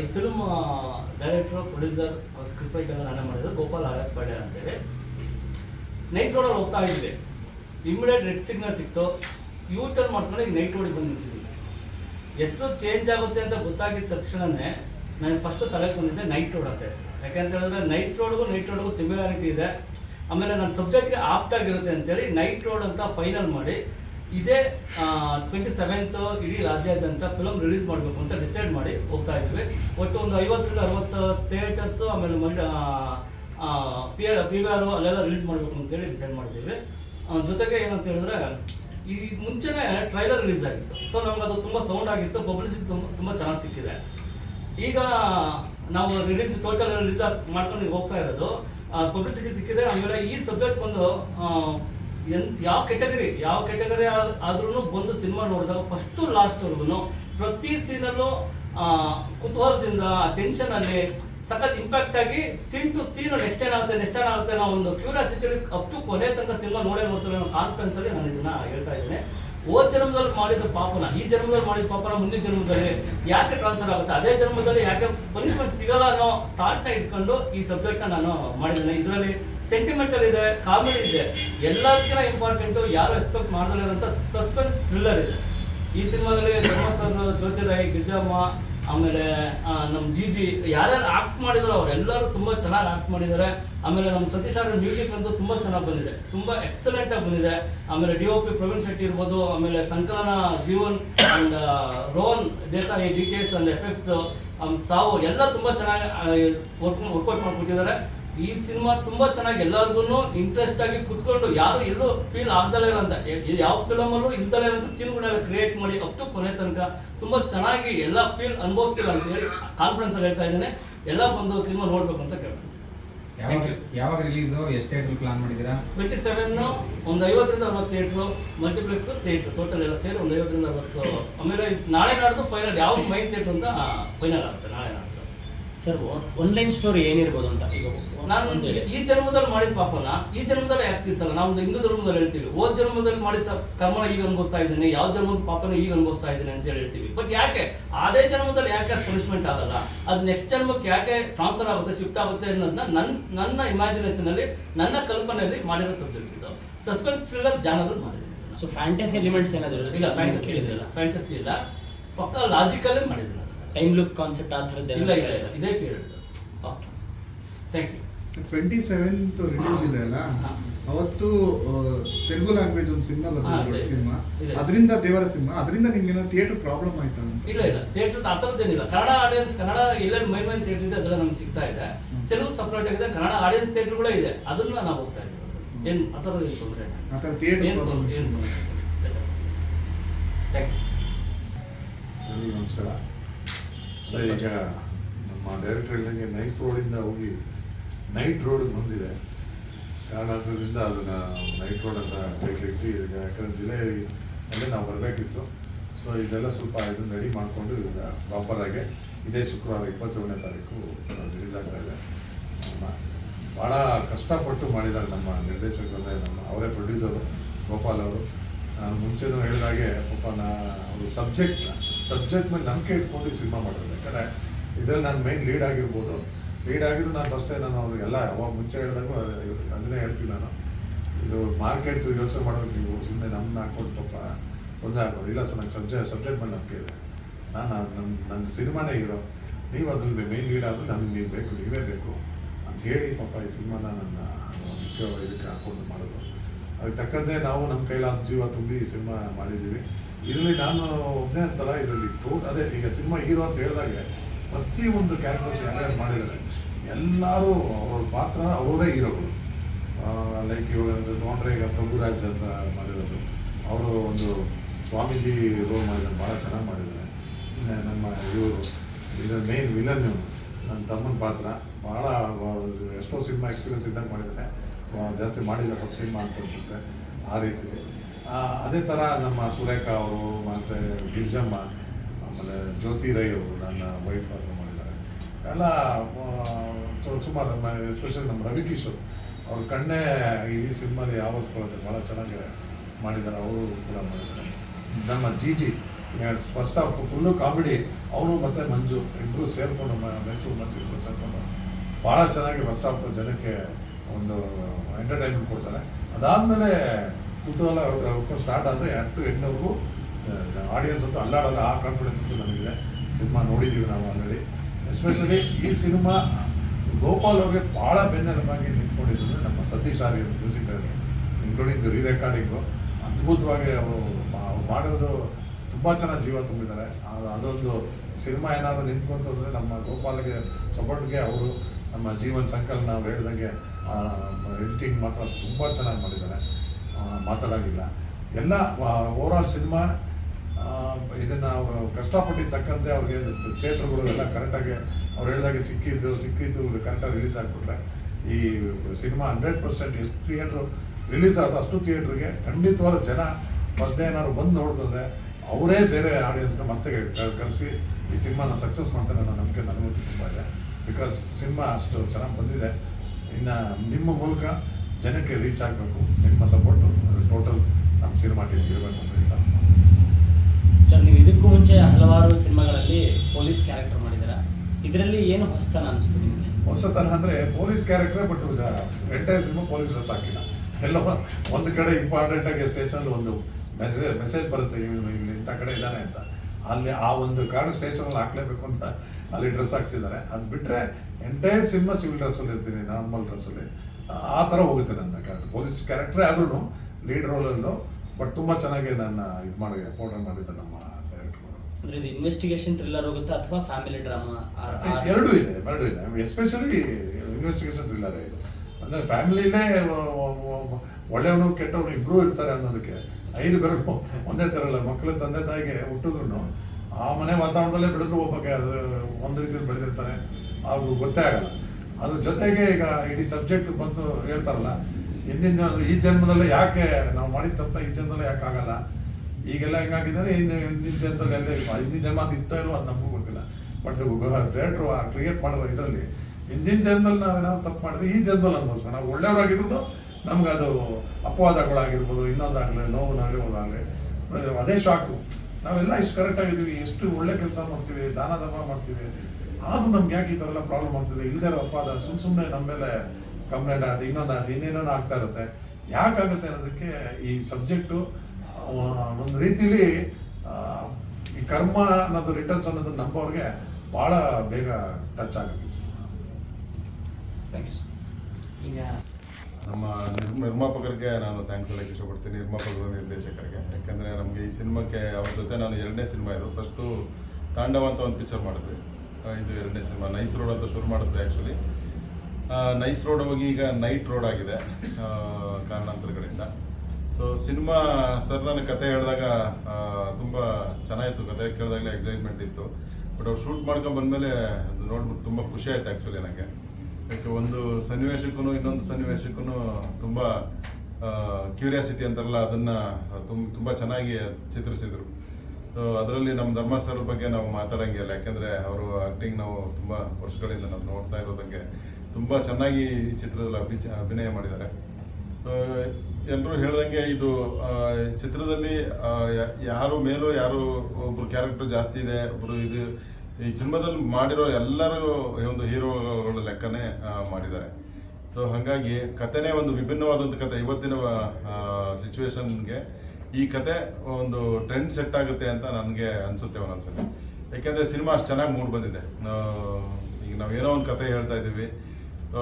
ಈ film director producer script writer ನಾನೇ ಮಾಡಿದ್ದು ಗೋಪಾಲ್ ಹೇಳಿ ಅಂತೇಳಿ. ನೈಸ್ ರೋಡಲ್ಲಿ ಹೋಗ್ತಾ ಇದ್ವಿ. ಇಮಿಡಿಯೇಟ್ ರೆಡ್ ಸಿಗ್ನಲ್ ಸಿಕ್ತು. ಯೂ ಟರ್ನ್ ಮಾಡ್ಕೊಂಡು ಈಗ ನೈಟ್ ರೋಡಿಗೆ ಬಂದು ನಿಂತಿದ್ವಿ ಹೆಸರು ಚೇಂಜ್ ಆಗುತ್ತೆ ಅಂತ ಗೊತ್ತಾಗಿದ ತಕ್ಷಣನೇ ನಾನು ಫಸ್ಟ್ ತಲೆಗೆ ಬಂದಿದ್ದೆ ನೈಟ್ ರೋಡ್ ಅಂತ ಹೆಸರು. ಯಾಕೆಂತ ಹೇಳಿದ್ರೆ ನೈಸ್ ರೋಡ್ಗೂ ನೈಟ್ ರೋಡ್ಗೂ ಸಿಮಿಲಾರಿಟಿ ಇದೆ. ಆಮೇಲೆ ನನ್ನ ಸಬ್ಜೆಕ್ಟ್ಗೆ ಆಪ್ಟ್ ಆಗಿರುತ್ತೆ ಅಂತೇಳಿ ನೈಟ್ ರೋಡ್ ಅಂತ ಫೈನಲ್ ಮಾಡಿ ಇದೇ ಟ್ವೆಂಟಿ ಸೆವೆಂತ್ ಇಡೀ ರಾಜ್ಯಾದ್ಯಂತ ಫಿಲಮ್ ರಿಲೀಸ್ ಮಾಡಬೇಕು ಅಂತ ಡಿಸೈಡ್ ಮಾಡಿ ಹೋಗ್ತಾ ಇದ್ವಿ. ಒಟ್ಟು ಒಂದು ಐವತ್ತರಿಂದ ಅರವತ್ತು ಥಿಯೇಟರ್ಸು ಆಮೇಲೆ multi P P V R ಅಲ್ಲೆಲ್ಲ ರಿಲೀಸ್ ಮಾಡಬೇಕು ಅಂತೇಳಿ ಡಿಸೈಡ್ ಮಾಡಿದ್ದೀವಿ. ಜೊತೆಗೆ ಏನಂತ ಹೇಳಿದ್ರೆ ಈ ಮುಂಚೆನೇ ಟ್ರೈಲರ್ ರಿಲೀಸ್ ಆಗಿತ್ತು. ಸೊ ನಮ್ಗೆ ಅದು ತುಂಬ ಸೌಂಡ್ ಆಗಿತ್ತು ಪಬ್ಲಿಸಿಟಿ ತುಂಬ ತುಂಬ ಚೆನ್ನಾಗಿ ಸಿಕ್ಕಿದೆ. ಈಗ ನಾವು ರಿಲೀಸ್ ಟೋಟಲ್ ರಿಲೀಸ್ ಮಾಡ್ಕೊಂಡು ಹೋಗ್ತಾ ಇರೋದು. ಪಬ್ಲಿಸಿಟಿ ಸಿಕ್ಕಿದೆ ಆಮೇಲೆ ಈ ಸಬ್ಜೆಕ್ಟ್ ಆ, ಯಾವ ಕೆಟಗರಿ ಯಾವ ಕೆಟಗರಿ ಆದ್ರೂ ಬಂದು ಸಿನಿಮಾ ನೋಡಿದಾಗ ಫಸ್ಟು ಲಾಸ್ಟ್ವರೆಗೂ ಪ್ರತಿ ಸೀನಲ್ಲೂ ಕುತೂಹಲದಿಂದ ಟೆನ್ಷನಲ್ಲಿ ಸಖತ್ ಇಂಪ್ಯಾಕ್ಟ್ ಆಗಿ ಸೀನ್ ಟು ಸೀನ್ ನೆಕ್ಸ್ಟ್ ಏನಾಗುತ್ತೆ ನೆಕ್ಸ್ಟ್ ಏನಾಗುತ್ತೆ ನಾವು ಒಂದು ಕ್ಯೂರಿಯಾಸಿಟಿ ಅಪ್ ಟು ಕೊನೆ ತನಕ ಸಿನಿಮಾ ನೋಡೇ ನೋಡ್ತಾರೆ ಅನ್ನೋ ಕಾನ್ಫಿಡೆನ್ಸ್ ಅಲ್ಲಿ ನಾನು ಇದನ್ನ ಹೇಳ್ತಾ ಇದ್ದೇನೆ. ಹೋದ ಜನ್ಮದಲ್ಲಿ ಮಾಡಿದ ಪಾಪನ, ಈ ಜನ್ಮದಲ್ಲಿ ಮಾಡಿದ ಪಾಪನ ಮುಂದಿನ ಜನ್ಮದಲ್ಲಿ ಯಾಕೆ ಟ್ರಾನ್ಸ್ಫರ್ ಆಗುತ್ತೆ? ಅದೇ ಜನ್ಮದಲ್ಲಿ ಯಾಕೆ ಪನಿಷ್ಮೆಂಟ್ ಸಿಗಲ್ಲ ಅನ್ನೋ ಥಾಟ್ನ ಇಟ್ಕೊಂಡು ಈ ಸಬ್ಜೆಕ್ಟ್ನ ನಾನು ಮಾಡಿದ್ದೇನೆ. ಇದರಲ್ಲಿ ಸೆಂಟಿಮೆಂಟಲ್ ಇದೆ ಕಾಮಿಡಿ ಇದೆ. ಎಲ್ಲದಕ್ಕಿಂತ ಇಂಪಾರ್ಟೆಂಟು ಯಾರು ಎಕ್ಸ್ಪೆಕ್ಟ್ ಮಾಡ್ದಲೇ ಅಂತ ಸಸ್ಪೆನ್ಸ್ ಥ್ರಿಲ್ಲರ್ ಇದೆ. ಈ ಸಿನಿಮಾದಲ್ಲಿ ಸರ್ ಜ್ಯೋತಿರಾಯ್ ಗಿರ್ಜಮ್ಮ ಆಮೇಲೆ ನಮ್ಮ ಜಿ ಜಿ ಯಾರ್ಯಾರು ಆಕ್ಟ್ ಮಾಡಿದ್ರು ಅವರೆಲ್ಲರೂ ತುಂಬಾ ಚೆನ್ನಾಗಿ ಆಕ್ಟ್ ಮಾಡಿದ್ದಾರೆ. ಆಮೇಲೆ ನಮ್ಮ ಸತೀಶ್ ಅವರ ಮ್ಯೂಸಿಕ್ ಅಂತೂ ತುಂಬಾ ಚೆನ್ನಾಗಿ ಬಂದಿದೆ. ತುಂಬಾ ಎಕ್ಸಲೆಂಟ್ ಆಗಿ ಬಂದಿದೆ. ಆಮೇಲೆ D O P Praveen Shetty ಇರ್ಬೋದು, ಆಮೇಲೆ ಸಂಕಲನ, Jeevan and Rohan Desai D K S and effects ಸಾವು, ಎಲ್ಲ ತುಂಬಾ ಚೆನ್ನಾಗಿ ವರ್ಕ್ ವರ್ಕೌಟ್ ಮಾಡ್ಕೊಟ್ಟಿದ್ದಾರೆ. ಈ ಸಿನಿಮಾ ತುಂಬಾ ಚೆನ್ನಾಗಿ ಎಲ್ಲರಿಗೂ ಇಂಟ್ರೆಸ್ಟ್ ಆಗಿ ಕುತ್ಕೊಂಡು ಯಾರು ಎಲ್ಲೂ ಫೀಲ್ ಆಗ್ದಲೇ ಇರೋಂತ ಯಾವ ಫಿಲಮ್ ಅಲ್ಲೂ ಇಲ್ದಲೇ ಇರೋಂಥ ಸೀನ್ಗಳೆಲ್ಲ ಕ್ರಿಯೇಟ್ ಮಾಡಿ ಅಪ್ ಟು ಕೊನೆ ತನಕ ತುಂಬಾ ಚೆನ್ನಾಗಿ ಎಲ್ಲ ಫೀಲ್ ಅನುಭವಿಸ್ತಿಲ್ಲ ಅಂತ ಹೇಳಿ ಕಾನ್ಫಿಡೆನ್ಸ್ ಅಲ್ಲಿ ಹೇಳ್ತಾ ಇದ್ದೇನೆ. ಎಲ್ಲ ಬಂದು ಸಿನಿಮಾ ನೋಡ್ಬೇಕು ಅಂತ ಕೇಳ್ತೀನಿ ಯಾವಾಗ ರಿಲೀಸು ಎಷ್ಟು ಥಿಯೇಟರ್ ಪ್ಲಾನ್ ಮಾಡಿದ್ದೀರಾ? ಟ್ವೆಂಟಿ ಸೆವೆನ್ ಒಂದು ಐವತ್ತರಿಂದ ಅರವತ್ತು ಥಿಯೇಟ್ರು ಮಲ್ಟಿಪ್ಲೆಕ್ಸ್ ಥಿಯೇಟ್ರ್ ಟೋಟಲ್ ಎಲ್ಲ ಸೇರಿ ಒಂದು ಐವತ್ತರಿಂದ ಅರವತ್ತು ಆಮೇಲೆ ನಾಳೆ ನಾಡ್ದು ಫೈನಲ್ ಯಾವ್ದು ಮೈನ್ ಥಿಯೇಟ್ರ್ ಅಂತ ಫೈನಲ್ ಆಗುತ್ತೆ ನಾಳೆ ನಾಡ್ದು. ಸರ್ ಆನ್ಲೈನ್ ಸ್ಟೋರಿ ಏನಿರ್ಬೋದು ಅಂತ ಈಗ ನಾನು ಈ ಜನ್ಮದಲ್ಲಿ ಮಾಡಿದ ಪಾಪನ ಈ ಜನ್ಮದಲ್ಲಿ ಯಾಕೆ ಸರ್. ನಾವು ಹಿಂದೂ ಧರ್ಮದಲ್ಲಿ ಹೇಳ್ತೀವಿ. ಹೋದ ಜನ್ಮದಲ್ಲಿ ಮಾಡಿದ ಕರ್ಮ ಕರ್ಮನ ಈಗ ಅನುಭವಿಸ್ತಾ ಇದ್ದೀನಿ ಯಾವ ಜನ್ಮದ ಪಾಪನ ಈಗ ಅನುಭವಿಸ್ತಾ ಇದ್ದೀನಿ ಅಂತ ಹೇಳಿ ಹೇಳ್ತೀವಿ. ಬಟ್ ಯಾಕೆ? ಅದೇ ಜನ್ಮದಲ್ಲಿ ಯಾಕೆ ಪನಿಷ್ಮೆಂಟ್ ಆಗಲ್ಲ? ಅದು ನೆಕ್ಸ್ಟ್ ಜನ್ಮಕ್ಕೆ ಯಾಕೆ ಟ್ರಾನ್ಸ್ಫರ್ ಆಗುತ್ತೆ ಶಿಫ್ಟ್ ಆಗುತ್ತೆ ಅನ್ನೋದನ್ನ ನನ್ನ ನನ್ನ ಇಮ್ಯಾಜಿನೇಷನ್ ಅಲ್ಲಿ ನನ್ನ ಕಲ್ಪನೆಯಲ್ಲಿ ಮಾಡಿರೋ ಸಬ್ಜೆಕ್ಟ್ ಇದು. ಸಸ್ಪೆನ್ಸ್ ಥ್ರಿಲ್ಲರ್ ಜಾನರಲ್ಲಿ ಮಾಡಿದ್ರು ಸೊ ಫ್ಯಾಂಟಸಿ ಎಲಿಮೆಂಟ್ಸ್ ಏನಾದ್ರು ಇಲ್ಲ ಫ್ಯಾಂಟಸಿ ಇಲ್ಲ. ಫ್ಯಾಂಟಸಿ ಇಲ್ಲ. ಪಕ್ಕ ಲಾಜಿಕಲ್ಲೇ ಮಾಡಿದ್ದೀನಿ ಟೈಮ್ ಲುಕ್ ಕಾನ್ಸೆಪ್ಟ್ ಆ ಥರದ್ದು ಇಲ್ಲ ಇಲ್ಲ ಇಲ್ಲ. ಇದೇ period okay thank you twenty seventh release ಇದೆ ಅಲ್ಲ ಹಾ. ಅವತ್ತು ತೆಲುಗು ಲ್ಯಾಂಗ್ವೇಜ್ ಒಂದು ಸಿನಿಮಾ ಬರ್ತದೆ. ಸಿನಿಮಾ ಅದರಿಂದ ದೇವರ ಸಿನಿಮಾ ಅದರಿಂದ ನಿಮ್ಗೆ ಏನೋ ಥಿಯೇಟರ್ ಪ್ರಾಬ್ಲಮ್ ಆಯ್ತಾ ಅಂತ? ಇಲ್ಲ ಇಲ್ಲ. ಥಿಯೇಟರ್ ಆ ಥರದ್ದೇನಿಲ್ಲ. ಕನ್ನಡ ಆಡಿಯನ್ಸ್ ಕನ್ನಡ ಎಲ್ಲೆಲ್ಲಿ ಮೈ ಮೈನ್ ಥಿಯೇಟರ್ ಇದೆ ಅದೆಲ್ಲ ನಮ್ಗೆ ಸಿಗ್ತಾ ಇದೆ. ತೆಲುಗು ಸಪ್ರೇಟ್ ಆಗಿದೆ ಕನ್ನಡ ಆಡಿಯನ್ಸ್ ಥಿಯೇಟರ್ ಕೂಡ ಇದೆ. ಅದನ್ನ ನಾವು ಹೋಗ್ತಾ ಇದ್ದೀವಿ. ಏನು ಆ ಥರದ ಏನು ತೊಂದರೆ ಆ ಥರ ಥಿಯೇಟರ್ ಏನು ತೊಂದರೆ ಏನು ಥ್ಯಾಂಕ್ ಯು ನಮಸ್ಕಾರ. ಸೊ ಈಗ ನಮ್ಮ ಡೈರೆಕ್ಟರ್ ಹೇಳಿದಂಗೆ ನೈಸ್ ರೋಡಿಂದ ಹೋಗಿ ನೈಟ್ ರೋಡ್ ಬಂದಿದೆ. ಕಾರಣಾಂತರದಿಂದ ಅದನ್ನು ನೈಟ್ ರೋಡ್ ಅಂತ ಬೇಕಿಟ್ಟು ಈಗ ಯಾಕಂದ್ರೆ ಜಿಲ್ಲೆಯಲ್ಲೇ ನಾವು ಬರಬೇಕಿತ್ತು. ಸೊ ಇದೆಲ್ಲ ಸ್ವಲ್ಪ ಇದನ್ನು ರೆಡಿ ಮಾಡಿಕೊಂಡು ಈಗ ಪ್ರಾಪರ್ ಆಗಿ ಇದೇ ಶುಕ್ರವಾರ ಇಪ್ಪತ್ತೇಳನೇ ತಾರೀಕು ರಿಲೀಸ್ ಆಗ್ತಾ ಇದೆ. ಬಹಳ ಭಾಳ ಕಷ್ಟಪಟ್ಟು ಮಾಡಿದ್ದಾರೆ ನಮ್ಮ ನಿರ್ದೇಶಕರು ಅಂದರೆ ನಮ್ಮ ಅವರೇ ಪ್ರೊಡ್ಯೂಸರು ಗೋಪಾಲ್ ಅವರು. ನಾನು ಮುಂಚೆನೂ ಹೇಳಿದಾಗೆ ಪಾಪ ನಾ ಅವರು ಸಬ್ಜೆಕ್ಟ್ ಸಬ್ಜೆಕ್ಟ್ ಮೇಲೆ ನಂಬಿಕೆ ಇಟ್ಕೊಂಡು ಸಿನಿಮಾ ಮಾಡಿರೋದು ಯಾಕಂದರೆ ಇದರಲ್ಲಿ ನಾನು ಮೈನ್ ಲೀಡ್ ಆಗಿರ್ಬೋದು. ಲೀಡ್ ಆಗಿದ್ರು ನಾನು ಫಸ್ಟೇ ನಾನು ಅವ್ರಿಗೆಲ್ಲ ಯಾವಾಗ ಮುಂಚೆ ಹೇಳಿದಾಗ ಅದನ್ನೇ ಹೇಳ್ತೀನಿ ನಾನು. ಇದು ಮಾರ್ಕೆಟ್ ಯೋಚನೆ ಮಾಡೋದು ನೀವು ಸುಮ್ಮನೆ ನಮ್ಮನ್ನ ಹಾಕೊಂಡು ಪಾಪ ತೊಂದರೆ ಆಗೋದು ಇಲ್ಲ ಸರ್, ನಂಗೆ ಸಬ್ಜೆಕ್ಟ್ ಸಬ್ಜೆಕ್ಟ್ ಮೇಲೆ ನಂಬಿಕೆ ಇದೆ. ನಾನು ನನ್ನ ನನ್ನ ಸಿನಿಮಾನೇ ಇರೋ ನೀವು ಅದ್ರಲ್ಲಿ ಮೇನ್ ಲೀಡ್ ಆದರೂ ನನಗೆ ನೀವು ಬೇಕು, ನೀವೇ ಬೇಕು ಅಂತ ಹೇಳಿ ಪಾಪ ಈ ಸಿನಿಮಾನ ನನ್ನ ಮುಖ್ಯ ಇದಕ್ಕೆ ಹಾಕೊಂಡು ಮಾಡೋದು. ಅದಕ್ಕೆ ತಕ್ಕಂತೆ ನಾವು ನಮ್ಮ ಕೈಲಾದ ಜೀವ ತುಂಬಿ ಈ ಸಿನಿಮಾ ಮಾಡಿದ್ದೀವಿ. ಇದರಲ್ಲಿ ನಾನು ಒಬ್ಬನೇ ಅಂತಲ್ಲ ಇದರಲ್ಲಿ ಇತ್ತು ಅದೇ ಈಗ ಸಿನಿಮಾ ಹೀರೋ ಅಂತ ಹೇಳಿದಾಗೆ ಒಂದು ಕ್ಯಾರೆಕ್ಟರ್ಸ್ ಯಾರ್ಯಾರು ಮಾಡಿದ್ದಾರೆ. ಎಲ್ಲರೂ ಅವ್ರ ಪಾತ್ರ ಅವರೇ ಹೀರೋಗಳು. ಲೈಕ್ ಇವಾಗ ತೊಗೊಂಡ್ರೆ ಈಗ ಪ್ರಭುರಾಜ್ ಅಂತ ಮಾಡಿರೋದು. ಅವರು ಒಂದು ಸ್ವಾಮೀಜಿ ರೋಲ್ ಮಾಡಿದ್ದಾರೆ ಭಾಳ ಚೆನ್ನಾಗಿ ಮಾಡಿದ್ದಾರೆ. ಇನ್ನು ನಮ್ಮ ಇವರು ಇದರ ಮೇನ್ ವಿಲನ್ ನನ್ನ ತಮ್ಮನ ಪಾತ್ರ. ಭಾಳ ಎಷ್ಟೋ ಸಿನಿಮಾ ಎಕ್ಸ್ಪೀರಿಯನ್ಸ್ ಇದ್ದಂಗೆ ಮಾಡಿದ್ದಾರೆ ಜಾಸ್ತಿ ಮಾಡಿಲ್ಲ ಫಸ್ಟ್ ಸಿನಿಮಾ ಅಂತ ಅನ್ಸುತ್ತೆ. ಆ ರೀತಿ ಅದೇ ಥರ ನಮ್ಮ ಸುರೇಖ ಅವರು ಮತ್ತು ಗಿರಿಜಮ್ಮ, ಆಮೇಲೆ ಜ್ಯೋತಿ ರೈ ಅವರು ನನ್ನ ವೈಫ್ ಪಾತ್ರ ಮಾಡಿದ್ದಾರೆ. ಎಲ್ಲ ಸುಮಾರು ನಮ್ಮ ಎಸ್ಪೆಷಲಿ ನಮ್ಮ ರವಿ ಕಿಶೋರ್ ಅವ್ರ ಕಣ್ಣೇ ಈ ಯಾವ ಆವರಿಸ್ಕೊಳ್ಳುತ್ತೆ ಭಾಳ ಚೆನ್ನಾಗಿ ಮಾಡಿದ್ದಾರೆ, ಅವರು ಕೂಡ ಮಾಡಿದ್ದಾರೆ. ನಮ್ಮ G G first half full comedy ಅವನು ಮತ್ತು ಮಂಜು ಇಬ್ಬರು ಸೇರಿಕೊಂಡು ಮೈಸೂರು ಮತ್ತು ಇಬ್ಬರು ಸೇರಿಕೊಂಡು ಭಾಳ ಚೆನ್ನಾಗಿ ಫಸ್ಟ್ ಆಫ್ ಜನಕ್ಕೆ ಒಂದು ಎಂಟರ್ಟೈನ್ಮೆಂಟ್ ಕೊಡ್ತಾರೆ. ಅದಾದಮೇಲೆ ಕುತೂಹಲ ಸ್ಟಾರ್ಟ್ ಆದರೆ ಅಟ್ಟು ಎಂಡ್ವರೆಗೂ ಆಡಿಯನ್ಸ್ ಅಂತೂ ಅಲ್ಲಾಡಲ್ಲ ಆ ಕಾನ್ಫಿಡೆನ್ಸ್ ಅಂತೂ ನನಗಿದೆ ಸಿನಿಮಾ ನೋಡಿದ್ದೀವಿ ನಾವು ಆಲ್ರೆಡಿ ಎಸ್ಪೆಷಲಿ ಈ ಸಿನಿಮಾ, ಗೋಪಾಲ್ ಅವ್ರಿಗೆ ಭಾಳ ಬೆನ್ನೆಲುಬಾಗಿ ನಿಂತ್ಕೊಂಡಿದ್ರು ನಮ್ಮ Satish Arya music including re recording ಅದ್ಭುತವಾಗಿ ಅವರು ಅವ್ರು ಮಾಡಿರೋದು ತುಂಬ ಚೆನ್ನಾಗಿ ಜೀವ ತುಂಬಿದ್ದಾರೆ. ಅದು- ಅದೊಂದು ಸಿನಿಮಾ ಏನಾದರೂ ನಿಂತ್ಕೊಂತು ಅಂದರೆ ನಮ್ಮ ಗೋಪಾಲ್ಗೆ ಸಪೋರ್ಟ್ಗೆ ಅವರು ನಮ್ಮ ಜೀವನ ಸಂಕಲ್ನ ನಾವು ಹೇಳ್ದಂಗೆ ಎಡಿಟಿಂಗ್ ಮಾತ್ರ ತುಂಬ ಚೆನ್ನಾಗಿ ಮಾಡಿದ್ದಾರೆ. ಮಾತಾಡೋಂಗಿಲ್ಲ ಎಲ್ಲ ಓವರಾಲ್ ಸಿನಿಮಾ ಇದನ್ನು ಕಷ್ಟಪಟ್ಟಿರ್ತಕ್ಕಂತೆ ಅವ್ರಿಗೆ ಥಿಯೇಟ್ರ್ಗಳು ಎಲ್ಲ ಕರೆಕ್ಟಾಗಿ ಅವ್ರು ಹೇಳಿದಾಗೆ ಸಿಕ್ಕಿದ್ದು ಸಿಕ್ಕಿದ್ದು ಕರೆಕ್ಟಾಗಿ ರಿಲೀಸ್ ಆಗಿಬಿಟ್ರೆ ಈ ಸಿನಿಮಾ ಹಂಡ್ರೆಡ್ ಪರ್ಸೆಂಟ್ ಎಷ್ಟು ಥಿಯೇಟ್ರು ರಿಲೀಸ್ ಆದ ಅಷ್ಟು ಥಿಯೇಟ್ರಿಗೆ ಖಂಡಿತವಾದ ಜನ ಫಸ್ಟ್ ಡೇ ಏನಾದ್ರು ಬಂದು ನೋಡ್ತಂದ್ರೆ ಅವರೇ ಬೇರೆ ಆಡಿಯನ್ಸ್ನ ಮತ್ತೆ ಕರೆಸಿ ಈ ಸಿನಿಮಾನ ಸಕ್ಸಸ್ ಮಾಡ್ತಾರೆ ಅನ್ನೋ ನಂಬಿಕೆ ನನಗೂ ತುಂಬ ಇದೆ. ಬಿಕಾಸ್ ಸಿನಿಮಾ ಅಷ್ಟು ಚೆನ್ನಾಗಿ ಬಂದಿದೆ. ಇನ್ನು ನಿಮ್ಮ ಮೂಲಕ ಜನಕ್ಕೆ ರೀಚ್ ಆಗಬೇಕು. ನಿಮ್ಮ ಸಪೋರ್ಟು ಟೋಟಲ್ ನಮ್ಮ ಸಿನಿಮಾ ಟೀಮ್ ಇರಬೇಕು ಅಂತ ಹೇಳ್ತಾ ಸರ್ ನೀವು ಇದಕ್ಕೂ ಮುಂಚೆ ಹಲವಾರು ಸಿನಿಮಾಗಳಲ್ಲಿ ಪೊಲೀಸ್ ಕ್ಯಾರೆಕ್ಟರ್ ಮಾಡಿದ್ದೀರಾ? ಇದರಲ್ಲಿ ಏನು ಹೊಸತನ ಅನಿಸ್ತು ನಿಮಗೆ? ಹೊಸತನ ಅಂದರೆ police ಕ್ಯಾರೆಕ್ಟ್ರೇ but entire cinema police dress ಹಾಕಿಲ್ಲ. ಎಲ್ಲ ಒಂದು ಕಡೆ ಇಂಪಾರ್ಟೆಂಟ್ ಆಗಿ ಸ್ಟೇಷನ್ ಒಂದು ಮೆಸೇಜ್ ಮೆಸೇಜ್ ಬರುತ್ತೆ ಇವನು ಇಲ್ಲಿ ಇಂಥ ಕಡೆ ಇದ್ದಾನೆ ಅಂತ. ಅಲ್ಲಿ ಆ ಒಂದು ಕಾರಣ ಸ್ಟೇಷನಲ್ಲಿ ಹಾಕ್ಲೇಬೇಕು ಅಂತ ಅಲ್ಲಿ ಡ್ರೆಸ್ ಹಾಕ್ಸಿದ್ದಾರೆ. ಅದು ಬಿಟ್ಟರೆ ಎಂಟೈರ್ ಸಿನಿಮಾ ಸಿವಿಲ್ ಡ್ರೆಸ್ಸಲ್ಲಿ ಇರ್ತೀನಿ ನಾರ್ಮಲ್ ಡ್ರೆಸ್ಸಲ್ಲಿ ಆ ಥರ ಹೋಗುತ್ತೆ ನನ್ನ ಕ್ಯಾರೆಕ್ಟರ್ ಪೊಲೀಸ್ ಕ್ಯಾರೆಕ್ಟ್ರೇ ಆದ್ರೂ ಲೀಡ್ ರೋಲಲ್ಲೂ ಬಟ್ ತುಂಬ ಚೆನ್ನಾಗಿ ನನ್ನ ಇದು ಮಾಡಿ ಪೋರ್ಟ್ರೇಟ್ ಮಾಡಿದ್ದೆ ನಮ್ಮ ಡೈರೆಕ್ಟ್ರು ಅಂದ್ರೆ ಇದು ಇನ್ವೆಸ್ಟಿಗೇಷನ್ ಥ್ರಿಲ್ಲರ್ ಹೋಗುತ್ತೆ ಅಥವಾ ಫ್ಯಾಮಿಲಿ ಡ್ರಾಮಾ ಎರಡು ಇದೆ ಎರಡೂ ಇದೆ. ಎಸ್ಪೆಷಲಿ ಇನ್ವೆಸ್ಟಿಗೇಷನ್ ಥ್ರಿಲ್ಲರ್ ಇದು ಅಂದರೆ ಫ್ಯಾಮಿಲಿನೇ ಒಳ್ಳೆಯವನು ಕೆಟ್ಟವನು ಇಬ್ಬರೂ ಇರ್ತಾರೆ ಅನ್ನೋದಕ್ಕೆ ಐದು ಬೆರಳು ಒಂದೇ ಥರ ಇಲ್ಲ ಮಕ್ಕಳು ತಂದೆ ತಾಯಿಗೆ ಹುಟ್ಟಿದ್ರು ಆ ಮನೆ ವಾತಾವರಣದಲ್ಲೇ ಬೆಳೆದ್ರು ಒಬ್ಬಕ್ಕೆ ಅದು ಒಂದು ರೀತಿಯಲ್ಲಿ ಬೆಳೆದಿರ್ತಾರೆ ಅವ್ರಿಗೆ ಗೊತ್ತೇ ಆಗಲ್ಲ. ಅದ್ರ ಜೊತೆಗೆ ಈಗ ಇಡೀ ಸಬ್ಜೆಕ್ಟ್ ಬಂದು ಹೇಳ್ತಾರಲ್ಲ, ಹಿಂದಿನ ಈ ಜನ್ಮದಲ್ಲೇ ಯಾಕೆ ನಾವು ಮಾಡಿದ ತಪ್ಪ ಈ ಜನ್ಮದಲ್ಲೇ ಯಾಕೆ ಆಗಲ್ಲ? ಈಗೆಲ್ಲ ಹೆಂಗಾಗಿದ್ದಾರೆ? ಹಿಂದಿನ ಹಿಂದಿನ ಜನ್ಮದಲ್ಲಿ ಎಲ್ಲ ಹಿಂದಿನ ಜನ್ಮ ಅದು ಇತ್ತ ಇರೋ ಅದು ನಮಗೂ ಗೊತ್ತಿಲ್ಲ. ಬಟ್ ಡೈರೆಕ್ಟ್ರು ಆ ಕ್ರಿಯೇಟ್ ಮಾಡಿರೋ ಇದರಲ್ಲಿ, ಹಿಂದಿನ ಜನ್ಮದಲ್ಲಿ ನಾವೇನಾದ್ರು ತಪ್ಪು ಮಾಡಿದ್ರೆ ಈ ಜನ್ಮದಲ್ಲಿ ಅನ್ಭವಿಸ್ಬೇಕು. ನಾವು ಒಳ್ಳೆಯವರಾಗಿದ್ರು ನಮ್ಗೆ ಅದು ಅಪವಾದಗಳಾಗಿರ್ಬೋದು, ಇನ್ನೊಂದಾಗಲಿ ನೋವುನಾಗಲಿ ಒಂದಾಗಲಿ ಅದೇ ಶಾಕು ನಾವೆಲ್ಲ ಇಷ್ಟು ಕರೆಕ್ಟಾಗಿದ್ದೀವಿ ಎಷ್ಟು ಒಳ್ಳೆ ಕೆಲಸ ಮಾಡ್ತೀವಿ, ದಾನ ಧರ್ಮ ಮಾಡ್ತೀವಿ. ಆದ್ರೂ ನಮ್ಗೆ ಯಾಕೆ ಈ ಥರ ಎಲ್ಲ ಪ್ರಾಬ್ಲಮ್ ಆಗ್ತಿದೆ? ಇಲ್ಲದೆ ಇರೋ ಅಪವಾದ ಸುಮ್ಮ ಸುಮ್ಮನೆ ನಮ್ಮ ಮೇಲೆ ಕಂಪ್ಲೇಂಟ್ ಆಯ್ತು ಇನ್ನೊಂದು ಆಯ್ತು ಇನ್ನೇನೋ ಆಗ್ತಾ ಇರುತ್ತೆ. ಯಾಕಾಗುತ್ತೆ ಅನ್ನೋದಕ್ಕೆ ಈ ಸಬ್ಜೆಕ್ಟು ಒಂದು ರೀತಿಲಿ ಈ ಕರ್ಮ ಅನ್ನೋದು ರಿಟರ್ನ್ಸ್ ಅನ್ನೋದು ನಂಬೋರ್ಗೆ ಭಾಳ ಬೇಗ ಟಚ್ ಆಗುತ್ತೆ ಸರ್. ಥ್ಯಾಂಕ್ ಯು ಈಗ ನಮ್ಮ ನಿರ್- ನಿರ್ಮಾಪಕರಿಗೆ ನಾನು ಥ್ಯಾಂಕ್ಸ್ ಹೇಳಕ್ಕೆ ಇಷ್ಟಪಡ್ತೀನಿ ನಿರ್ಮಾಪಕರು ನಿರ್ದೇಶಕರಿಗೆ. ಯಾಕೆಂದರೆ ನಮಗೆ ಈ ಸಿನಿಮಾಕ್ಕೆ ಅವ್ರ ಜೊತೆ ನಾನು ಎರಡನೇ ಸಿನಿಮಾ ಇದು. ಫಸ್ಟು ತಾಂಡವ ಅಂತ ಒಂದು ಪಿಕ್ಚರ್ ಮಾಡಿದ್ವಿ. ಇದು ಎರಡನೇ ಸಿನಿಮಾ. ನೈಸ್ ರೋಡ್ ಅಂತ ಶುರು ಮಾಡಿದ್ವಿ ಆ್ಯಕ್ಚುಲಿ ನೈಸ್ ರೋಡ್ ಹೋಗಿ ಈಗ ನೈಟ್ ರೋಡ್ ಆಗಿದೆ ಕಾರಣಾಂತರಗಳಿಂದ. ಸೊ ಸಿನಿಮಾ ಸರ್ ನನ್ನ ಕತೆ ಹೇಳಿದಾಗ ತುಂಬ ಚೆನ್ನಾಗಿತ್ತು. ಕತೆ ಕೇಳಿದಾಗಲೇ ಎಕ್ಸೈಟ್ಮೆಂಟ್ ಇತ್ತು. ಬಟ್ ಅವ್ರು ಶೂಟ್ ಮಾಡ್ಕೊಂಡು ಬಂದಮೇಲೆ ನೋಡ್ಬಿಟ್ಟು ತುಂಬ ಖುಷಿ ಆಯ್ತು ಆ್ಯಕ್ಚುಲಿ ನನಗೆ. ಯಾಕೆ ಒಂದು ಸನ್ನಿವೇಶಕ್ಕೂ ಇನ್ನೊಂದು ಸನ್ನಿವೇಶಕ್ಕೂ ತುಂಬ ಕ್ಯೂರಿಯಾಸಿಟಿ ಅಂತಾರಲ್ಲ ಅದನ್ನು ತುಂಬ ತುಂಬ ಚೆನ್ನಾಗಿ ಚಿತ್ರಿಸಿದರು. ಸೊ ಅದರಲ್ಲಿ ನಮ್ಮ ಧರ್ಮ ಸರ್ ಬಗ್ಗೆ ನಾವು ಮಾತಾಡಂಗಿಲ್ಲ. ಯಾಕೆಂದರೆ ಅವರು ಆ್ಯಕ್ಟಿಂಗ್ ನಾವು ತುಂಬ ವರ್ಷಗಳಿಂದ ನಾವು ನೋಡ್ತಾ ಇರೋದಂಗೆ ತುಂಬ ಚೆನ್ನಾಗಿ ಈ ಚಿತ್ರದಲ್ಲಿ ಅಭಿ, ಅಭಿನಯ ಮಾಡಿದ್ದಾರೆ. ಎಲ್ಲರೂ ಹೇಳ್ದಂಗೆ ಇದು ಚಿತ್ರದಲ್ಲಿ ಯಾರು ಮೇಲೂ ಯಾರು ಒಬ್ರು ಕ್ಯಾರೆಕ್ಟರ್ ಜಾಸ್ತಿ ಇದೆ, ಒಬ್ರು ಇದು, ಈ ಸಿನಿಮಾದಲ್ಲಿ ಮಾಡಿರೋ ಎಲ್ಲರೂ ಒಂದು ಹೀರೋಗಳ ಲೆಕ್ಕನೇ ಮಾಡಿದ್ದಾರೆ. ಸೊ ಹಾಗಾಗಿ ಕತೆನೇ ಒಂದು ವಿಭಿನ್ನವಾದಂಥ ಕತೆ. ಇವತ್ತಿನ ಸಿಚುವೇಶನ್ಗೆ ಈ ಕತೆ ಒಂದು ಟ್ರೆಂಡ್ ಸೆಟ್ ಆಗುತ್ತೆ ಅಂತ ನನಗೆ ಅನಿಸುತ್ತೆ ಒಂದೊಂದ್ಸಲ. ಯಾಕೆಂದರೆ ಸಿನಿಮಾ ಅಷ್ಟು ಚೆನ್ನಾಗಿ ಮೂಡ್ ಬಂದಿದೆ. ಈಗ ನಾವು- ಏನೋ ಒಂದು ಕತೆ ಹೇಳ್ತಾ ಇದ್ದೀವಿ.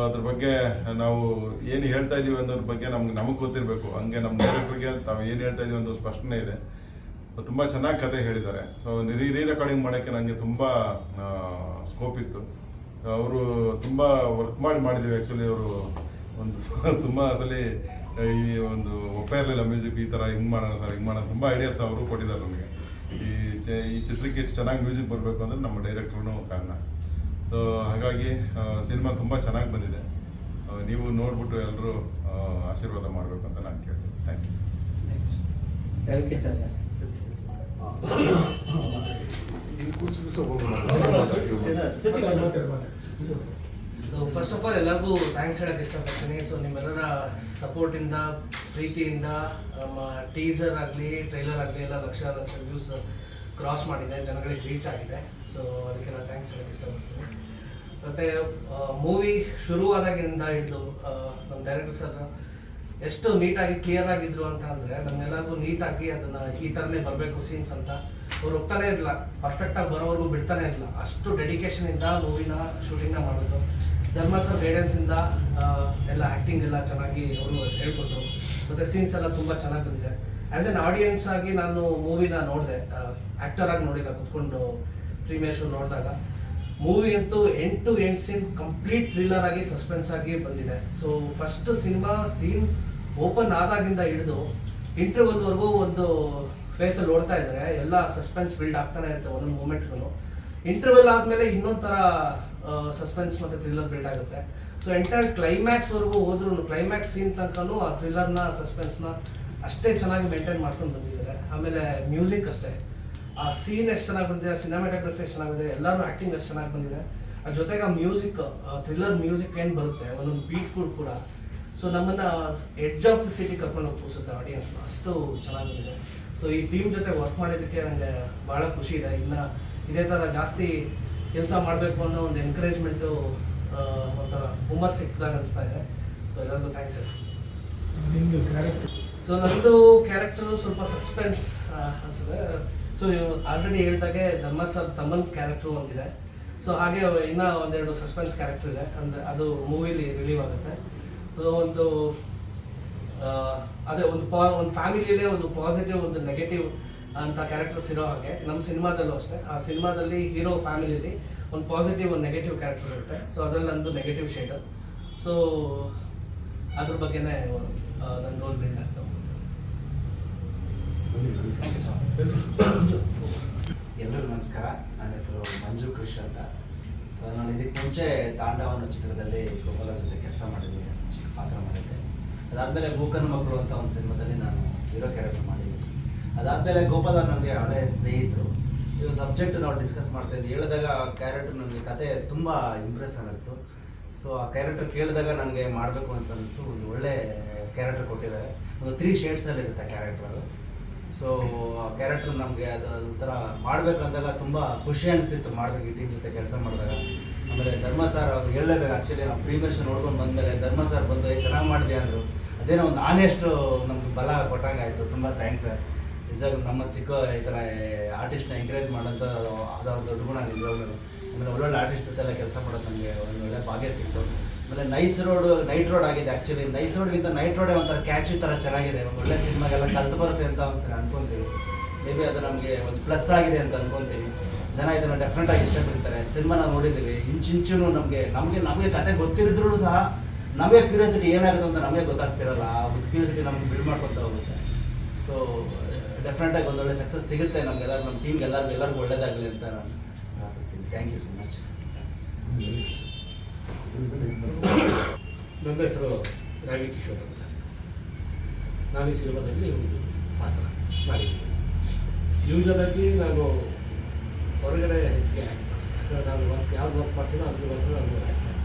ಅದ್ರ ಬಗ್ಗೆ ನಾವು ಏನು ಹೇಳ್ತಾ ಇದೀವಿ ಅನ್ನೋದ್ರ ಬಗ್ಗೆ ನಮ್ಗೆ, ನಮಗೆ ಗೊತ್ತಿರಬೇಕು. ಹಂಗೆ ನಮ್ಮ ಡೈರೆಕ್ಟ್ರಿಗೆ ತಾವು ಏನು ಹೇಳ್ತಾ ಇದೀವಿ ಅನ್ನೋ ಸ್ಪಷ್ಟನೆ ಇದೆ. ತುಂಬ ಚೆನ್ನಾಗಿ ಕತೆ ಹೇಳಿದ್ದಾರೆ. ಸೊ ರೀ ರೀ ರೆಕಾರ್ಡಿಂಗ್ ಮಾಡೋಕ್ಕೆ ನನಗೆ ತುಂಬ ಸ್ಕೋಪ್ ಇತ್ತು. ಅವರು ತುಂಬ ವರ್ಕ್ ಮಾಡಿ ಮಾಡಿದ್ದೀವಿ ಆ್ಯಕ್ಚುಲಿ ಅವರು. ಒಂದು ತುಂಬ ಸಲ ಈ ಒಂದು ಒಪ್ಪೇ ಇರಲಿಲ್ಲ ಮ್ಯೂಸಿಕ್ ಈ ಥರ ಹಿಂಗೆ ಮಾಡೋಣ ಸರ್ ಹಿಂಗೆ ಮಾಡೋಣ ತುಂಬ ಐಡಿಯಾಸ್ ಅವರು ಕೊಟ್ಟಿದ್ದಾರೆ ನಮಗೆ ಈ ಚ- ಈ ಚಿತ್ರಕ್ಕೆ ಎಷ್ಟು ಚೆನ್ನಾಗಿ ಮ್ಯೂಸಿಕ್ ಬರಬೇಕು ಅಂದರೆ ನಮ್ಮ ಡೈರೆಕ್ಟ್ರೂ ಕಾರಣ ಸೊ ಹಾಗಾಗಿ ಸಿನಿಮಾ ತುಂಬ ಚೆನ್ನಾಗಿ ಬಂದಿದೆ ನೀವು ನೋಡ್ಬಿಟ್ಟು ಎಲ್ಲರೂ ಆಶೀರ್ವಾದ ಮಾಡಬೇಕು ಅಂತ ನಾನು ಕೇಳ್ತೀನಿ thank you thank you sir sir ಕೂರ್ಸಿ first of all ಎಲ್ಲರಿಗೂ ಥ್ಯಾಂಕ್ಸ್ ಹೇಳಕ್ಕೆ ಇಷ್ಟಪಡ್ತೀನಿ. ಸೊ ನಿಮ್ಮೆಲ್ಲರ ಸಪೋರ್ಟಿಂದ ಪ್ರೀತಿಯಿಂದ, ನಮ್ಮ ಟೀಸರ್ ಆಗಲಿ ಟ್ರೈಲರ್ ಆಗಲಿ, ಎಲ್ಲ ಲಕ್ಷ ಲಕ್ಷ ವ್ಯೂಸ್ ಕ್ರಾಸ್ ಮಾಡಿದೆ. ಜನಗಳಿಗೆ ರೀಚ್ ಆಗಿದೆ. ಸೊ ಅದಕ್ಕೆ ನಾನು ಥ್ಯಾಂಕ್ಸ್ ಹೇಳಕ್ಕೆ ಇಷ್ಟಪಡ್ತೀನಿ. ಮತ್ತು ಮೂವಿ ಶುರುವಾದಾಗಿಂದ ಹಿಡಿದು ನಮ್ಮ ಡೈರೆಕ್ಟರ್ ಸರ್ ಎಷ್ಟು ನೀಟಾಗಿ ಕ್ಲಿಯರ್ ಆಗಿದ್ರು ಅಂತ ಅಂದರೆ, ನಮ್ಮೆಲ್ಲರಿಗೂ ನೀಟಾಗಿ ಅದನ್ನು ಈ ಥರನೇ ಬರಬೇಕು ಸೀನ್ಸ್ ಅಂತ. ಅವ್ರು ಒಪ್ತಾನೆ ಇರಲಿಲ್ಲ. ಪರ್ಫೆಕ್ಟಾಗಿ ಬರೋವರೆಗೂ ಬಿಡ್ತಾನೆ ಇರಲಿಲ್ಲ. ಅಷ್ಟು ಡೆಡಿಕೇಶನಿಂದ ಮೂವಿನ ಶೂಟಿಂಗ್ನ ಮಾಡೋದು ಧರ್ಮ ಸರ್ ಗೈಡೆನ್ಸಿಂದ ಎಲ್ಲ ಆ್ಯಕ್ಟಿಂಗ್ ಎಲ್ಲ ಚೆನ್ನಾಗಿ ಅವರು ಹೇಳ್ಕೊಟ್ರು. ಮತ್ತು ಸೀನ್ಸ್ ಎಲ್ಲ ತುಂಬ ಚೆನ್ನಾಗಿ ಬಂದಿದೆ. ಆ್ಯಸ್ ಎನ್ ಆಡಿಯನ್ಸ್ ಆಗಿ ನಾನು ಮೂವಿನ ನೋಡಿದೆ. ಆ್ಯಕ್ಟರ್ ಆಗಿ ನೋಡಿಲ್ಲ, ಕುತ್ಕೊಂಡು ಪ್ರೀಮಿಯರ್ ಶೋ ನೋಡಿದಾಗ. ಮೂವಿ ಅಂತೂ end to end scene complete thriller ಆಗಿ ಸಸ್ಪೆನ್ಸ್ ಆಗಿ ಬಂದಿದೆ. So first cinema scene open ಆದಾಗಿಂದ ಹಿಡಿದು ಇಂಟರ್ವಲ್ವರೆಗೂ ಒಂದು ಫೇಸಲ್ಲಿ ಓಡ್ತಾ ಇದ್ದಾರೆ. ಎಲ್ಲ ಸಸ್ಪೆನ್ಸ್ ಬಿಲ್ಡ್ ಆಗ್ತಾನೆ ಇರುತ್ತೆ ಒಂದೊಂದು ಮೂಮೆಂಟ್ಗೂ ಇಂಟರ್ವೆಲ್ ಆದಮೇಲೆ ಇನ್ನೊಂದು ಥರ ಸಸ್ಪೆನ್ಸ್ ಮತ್ತು ಥ್ರಿಲ್ಲರ್ ಬಿಲ್ಡ್ ಆಗುತ್ತೆ. ಸೊ ಎಂಟೈರ್ ಕ್ಲೈಮ್ಯಾಕ್ಸ್ವರೆಗೂ ಹೋದ್ರೂ ಕ್ಲೈಮ್ಯಾಕ್ಸ್ ಸೀನ್ ತನಕನೂ ಆ ಥ್ರಿಲ್ಲರ್ನ ಸಸ್ಪೆನ್ಸ್ನ ಅಷ್ಟೇ ಚೆನ್ನಾಗಿ ಮೇಂಟೈನ್ ಮಾಡ್ಕೊಂಡು ಬಂದಿದ್ದಾರೆ. ಆಮೇಲೆ ಮ್ಯೂಸಿಕ್ ಅಷ್ಟೇ. ಆ ಸೀನ್ ಎಷ್ಟು ಚೆನ್ನಾಗಿ ಬಂದಿದೆ ಸಿನಿಮಾಟೋಗ್ರಫಿ ಎಷ್ಟು ಚೆನ್ನಾಗಿದೆ ಎಲ್ಲರೂ ಆ್ಯಕ್ಟಿಂಗ್ ಎಷ್ಟು ಚೆನ್ನಾಗಿ ಬಂದಿದೆ ಅದ್ರ ಜೊತೆಗೆ ಆ ಮ್ಯೂಸಿಕ್ ಥ್ರಿಲ್ಲರ್ ಮ್ಯೂಸಿಕ್ ಏನು ಬರುತ್ತೆ, ಒಂದೊಂದು ಬೀಟ್ಗಳು ಕೂಡ ಸೊ ನಮ್ಮನ್ನ ಎಡ್ಜ್ ಆಫ್ ದಿ ಸಿಟಿ ಕರ್ಕೊಂಡು ಹೋಗಿ ಕೂರಿಸುತ್ತೆ ಆಡಿಯನ್ಸ್ನ ಅಷ್ಟು ಚೆನ್ನಾಗಿ ಬಂದಿದೆ. ಸೊ ಈ ಟೀಮ್ ಜೊತೆ ವರ್ಕ್ ಮಾಡಿದ್ದಕ್ಕೆ ನನಗೆ ಭಾಳ ಖುಷಿ ಇದೆ. ಇನ್ನು ಇದೇ ಥರ ಜಾಸ್ತಿ ಕೆಲಸ ಮಾಡಬೇಕು ಅನ್ನೋ ಒಂದು ಎನ್ಕರೇಜ್ಮೆಂಟು ಒಂಥರ ಹುಮ್ಮಸ್ ಸಿಕ್ಕಿದಾಗ ಅನಿಸ್ತಾ ಇದೆ. ಸೊ ಎಲ್ಲರಿಗೂ ಥ್ಯಾಂಕ್ಸ್ ಕ್ಯಾರೆಕ್ಟರ್ ಸೊ ನಂದು ಕ್ಯಾರೆಕ್ಟರ್ ಸ್ವಲ್ಪ ಸಸ್ಪೆನ್ಸ್ ಅನ್ಸುತ್ತೆ. ಸೊ ಆಲ್ರೆಡಿ ಹೇಳಿದಾಗೆ ಧರ್ಮ ಸರ್ ತಮ್ಮನ್ ಕ್ಯಾರೆಕ್ಟ್ರು ಅಂತಿದೆ. ಸೊ ಹಾಗೆ ಇನ್ನೂ ಒಂದೆರಡು ಸಸ್ಪೆನ್ಸ್ ಕ್ಯಾರೆಕ್ಟರ್ ಇದೆ. ಅಂದರೆ ಅದು ಮೂವಿಲಿ ರಿಲೀವ್ ಆಗುತ್ತೆ. ಸೊ ಒಂದು ಅದೇ ಒಂದು ಪಾ ಒಂದು ಫ್ಯಾಮಿಲಿಯಲ್ಲೇ ಒಂದು ಪಾಸಿಟಿವ್ ಒಂದು ನೆಗೆಟಿವ್ ಅಂತ ಕ್ಯಾರೆಕ್ಟರ್ಸ್ ಇರೋ ಹಾಗೆ. ನಮ್ಮ ಸಿನಿಮಾದಲ್ಲೂ ಅಷ್ಟೇ. ಆ ಸಿನಿಮಾದಲ್ಲಿ ಹೀರೋ ಫ್ಯಾಮಿಲಿಲಿ ಒಂದು ಪಾಸಿಟಿವ್ ಒಂದು ನೆಗೆಟಿವ್ ಕ್ಯಾರೆಕ್ಟರ್ ಇರುತ್ತೆ. ಸೊ ಅದರಲ್ಲಿ ನಂದು ನೆಗೆಟಿವ್ ಶೇಡ್ ಸೊ ಅದ್ರ ಬಗ್ಗೆನೇ ನನ್ನ ರೋಲ್ ಬಿಲ್ಡ್ ಆಗ್ತಾ ಎಲ್ಲರಿಗೂ ನಮಸ್ಕಾರ. ನನ್ನ ಹೆಸರು ಮಂಜು ಕೃಷ್ ಅಂತ. ಸೊ ನಾನು ಇದಕ್ಕೆ ಮುಂಚೆ ತಾಂಡವ ಚಿತ್ರದಲ್ಲಿ ಗೋಪಾಲ ಜೊತೆ ಕೆಲಸ ಮಾಡಿದ್ದೀನಿ ಚಿಕ್ಕ ಪಾತ್ರ ಮಾಡಿದ್ದೆ. ಅದಾದಮೇಲೆ ಗೋಕನ್ ಮಕ್ಕಳು ಅಂತ ಒಂದು ಸಿನಿಮಾದಲ್ಲಿ ನಾನು ಹೀರೋ ಕ್ಯಾರೆಕ್ಟರ್ ಮಾಡಿದ್ದೀನಿ ಅದಾದಮೇಲೆ ಗೋಪಾಲ ನನಗೆ ಹಳೆ ಸ್ನೇಹಿತರು. ಇದು ಸಬ್ಜೆಕ್ಟ್ ನಾವು ಡಿಸ್ಕಸ್ ಮಾಡ್ತಾ ಇದ್ವಿ. ಹೇಳಿದಾಗ ಕ್ಯಾರೆಕ್ಟರ್ ನನಗೆ ಕತೆ ತುಂಬ ಇಂಪ್ರೆಸ್ ಅನ್ನಿಸ್ತು. ಸೊ ಆ ಕ್ಯಾರೆಕ್ಟರ್ ಕೇಳಿದಾಗ ನನಗೆ ಮಾಡಬೇಕು ಅಂತ ಅನ್ನಿಸ್ತು. ಒಂದು ಒಳ್ಳೆ ಕ್ಯಾರೆಕ್ಟರ್ ಕೊಟ್ಟಿದ್ದಾರೆ. ಒಂದು ತ್ರೀ ಶೇಡ್ಸಲ್ಲಿ ಇರುತ್ತೆ ಕ್ಯಾರೆಕ್ಟರ್ ಅದು. ಸೊ ಆ ಕ್ಯಾರೆಕ್ಟರ್ ನಮಗೆ ಅದು ಒಂಥರ ಮಾಡಬೇಕಂದಾಗ ತುಂಬ ಖುಷಿ ಅನಿಸ್ತಿತ್ತು ಮಾಡಬೇಕು ಈ ಟೀಮ್ ಜೊತೆ ಕೆಲಸ ಮಾಡಿದಾಗ. ಆಮೇಲೆ ಧರ್ಮ ಸರ್ ಅವ್ರು ಹೇಳಲೇಬೇಕು. ಆ್ಯಕ್ಚುಲಿ ನಾವು ಪ್ರೀಮಿಯರ್ಸ್ ನೋಡ್ಕೊಂಡು ಬಂದಮೇಲೆ ಧರ್ಮ ಸರ್ ಬಂದು "ಏ, ಚೆನ್ನಾಗಿ ಮಾಡಿದೆ ಅಂದರು. ಅದೇನೋ ಒಂದು ಆನೆಷ್ಟು ನಮ್ಗೆ ಬಲ ಕೊಟ್ಟಂಗೆ ಆಯಿತು ತುಂಬ ಥ್ಯಾಂಕ್ಸ್ ಸರ್ ನಿಜವಾಗ್ಲೂ ನಮ್ಮ ಚಿಕ್ಕ ಈ ಥರ ಆರ್ಟಿಸ್ಟ್ನ ಎಂಕರೇಜ್ ಮಾಡೋಂಥ ಅದೊಂದು ದೊಡ್ಡ ಗುಣ ನಿಜವಾಗ್ಲೂ ಆಮೇಲೆ ಒಳ್ಳೊಳ್ಳೆ ಆರ್ಟಿಸ್ಟ್ ಎಲ್ಲ ಕೆಲಸ ಮಾಡೋದು ನಮಗೆ ಒಂದು ಒಳ್ಳೆ ಭಾಗ್ಯ ಸಿಕ್ತು. ಆಮೇಲೆ ನೈಸ್ ರೋಡ್ ನೈಟ್ ರೋಡ್ ಆಗಿದೆ ಆ್ಯಕ್ಚುಲಿ ನೈಸ್ ರೋಡ್ಗಿಂತ ನೈಟ್ ರೋಡೇ ಒಂಥರ ಕ್ಯಾಚಿ ಥರ ಚೆನ್ನಾಗಿದೆ. ಒಳ್ಳೆ ಸಿನಿಮಾಗೆಲ್ಲ ಕಲ್ತು ಬರುತ್ತೆ ಅಂತ ಒಂದ್ಸರಿ ಅನ್ಕೊಂತೀವಿ ಮೇ ಬಿ ಅದು ನಮಗೆ ಒಂದು ಪ್ಲಸ್ ಆಗಿದೆ ಅಂತ ಅನ್ಕೊಂತೀವಿ ಜನ ಇದನ್ನು ಡೆಫ್ರೆಂಟಾಗಿ ಇಷ್ಟಪಡ್ತಾರೆ. ಸಿನಿಮಾನ ನೋಡಿದ್ದೀವಿ. ಇಂಚಿಂಚೂ ನಮಗೆ ನಮಗೆ ನಮಗೆ ಕತೆ ಗೊತ್ತಿರಿದ್ರು ಸಹ ನಮಗೆ ಕ್ಯೂರಿಯಾಸಿಟಿ ಏನಾಗುತ್ತೆ ಅಂತ ನಮಗೆ ಗೊತ್ತಾಗ್ತಿರಲ್ಲ. ಆ ಕ್ಯೂರಿಯಾಸಿಟಿ ನಮ್ಗೆ ಬಿಲ್ಡ್ ಮಾಡ್ಕೊತಾ ಹೋಗುತ್ತೆ. ಸೊ ಡೆಫಿನೆಟಾಗಿ ಒಂದೊಳ್ಳೆ ಸಕ್ಸಸ್ ಸಿಗುತ್ತೆ ನಮಗೆಲ್ಲ ನಮ್ಮ ಟೀಮ್ಗೆ ಎಲ್ಲರಿಗೂ ಎಲ್ಲರಿಗೂ ಒಳ್ಳೇದಾಗಲಿ ಅಂತ ನಾನು ಪ್ರಾರ್ಥಿಸ್ತೀನಿ. ಥ್ಯಾಂಕ್ ಯು ಸೊ ಮಚ್ ನನ್ನ ಹೆಸರು ರಾಗಿ ಕಿಶೋರ್ ಅಂತ. ನಾನು ಈ ಸಿನಿಮಾದಲ್ಲಿ ಒಂದು ಪಾತ್ರ ಮಾಡಿದ್ದೀನಿ. ಯೂಶಲಾಗಿ ನಾನು ಹೊರಗಡೆ ಹೆಚ್ಚಿಗೆ ಆ್ಯಕ್ಟ್ ಮಾಡ್ತೀನಿ. ನಾನು ವರ್ಕ್ ಯಾವ್ದು ವರ್ಕ್ ಮಾಡ್ತೀನೋ ಅದ್ರ ವರ್ಕ್ ನಾನು ಆ್ಯಕ್ಟ್ ಮಾಡ್ತೀನಿ.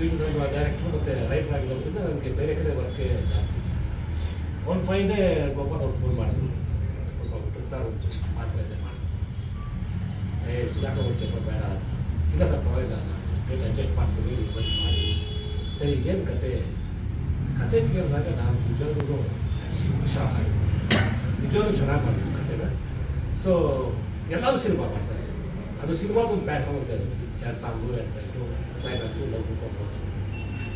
ಯೂಶಲ್ ನಾನು ಡೈರೆಕ್ಟ್ರು ಮತ್ತು ರೈಟರ್ ಆಗಿರೋದ್ರಿಂದ ನನಗೆ ಬೇರೆ ಕಡೆ ವರ್ಕೇ ಜಾಸ್ತಿ ಒಂದು ಡೇ ಗೋಪಾಲ್ ಅವ್ರು ಫೋನ್ ಮಾಡಿದ್ರು ಹೋಗ್ಬಿಟ್ಟು ಸರ್ ಒಂದು ಮಾತ್ರ ಇದೆ ಮಾಡಿ ಸಿಗಾಕ ಹೋಗ್ತೇವೆ ಬೇಡ ಅಂತ. ಇಲ್ಲ ಸರ್, ಪರವಾಗಿಲ್ಲ, ನಾನು ಅಡ್ಜಸ್ಟ್ ಮಾಡ್ತೀವಿ ಬಂದು ಮಾಡಿ. ಸರಿ ಏನು ಕತೆ? ಕತೆ ಕೇಳಿದಾಗ ನಾನು ನಿಜವಾಗ್ಲೂ ಶಾಕ್ ಆಗಿದೆ ನಿಜವಾಗ್ಲೂ ಚೆನ್ನಾಗಿ ಮಾಡಿದ್ರು ಕತೆನ. ಸೊ ಎಲ್ಲರೂ ಸಿನಿಮಾ ಮಾಡ್ತಾರೆ. ಅದು ಸಿನಿಮಾದ ಒಂದು ಪ್ಲ್ಯಾಟ್ಫಾರ್ಮ್ ಅಂತ ಇರುತ್ತೆ. ಎರಡು ಸಾಂಗು ಎರಡು ಫೈಟು ಕ್ಲೈಮ್ಯಾಕ್ಸು ಲವ್ ಕೊಡ್ಬೋದು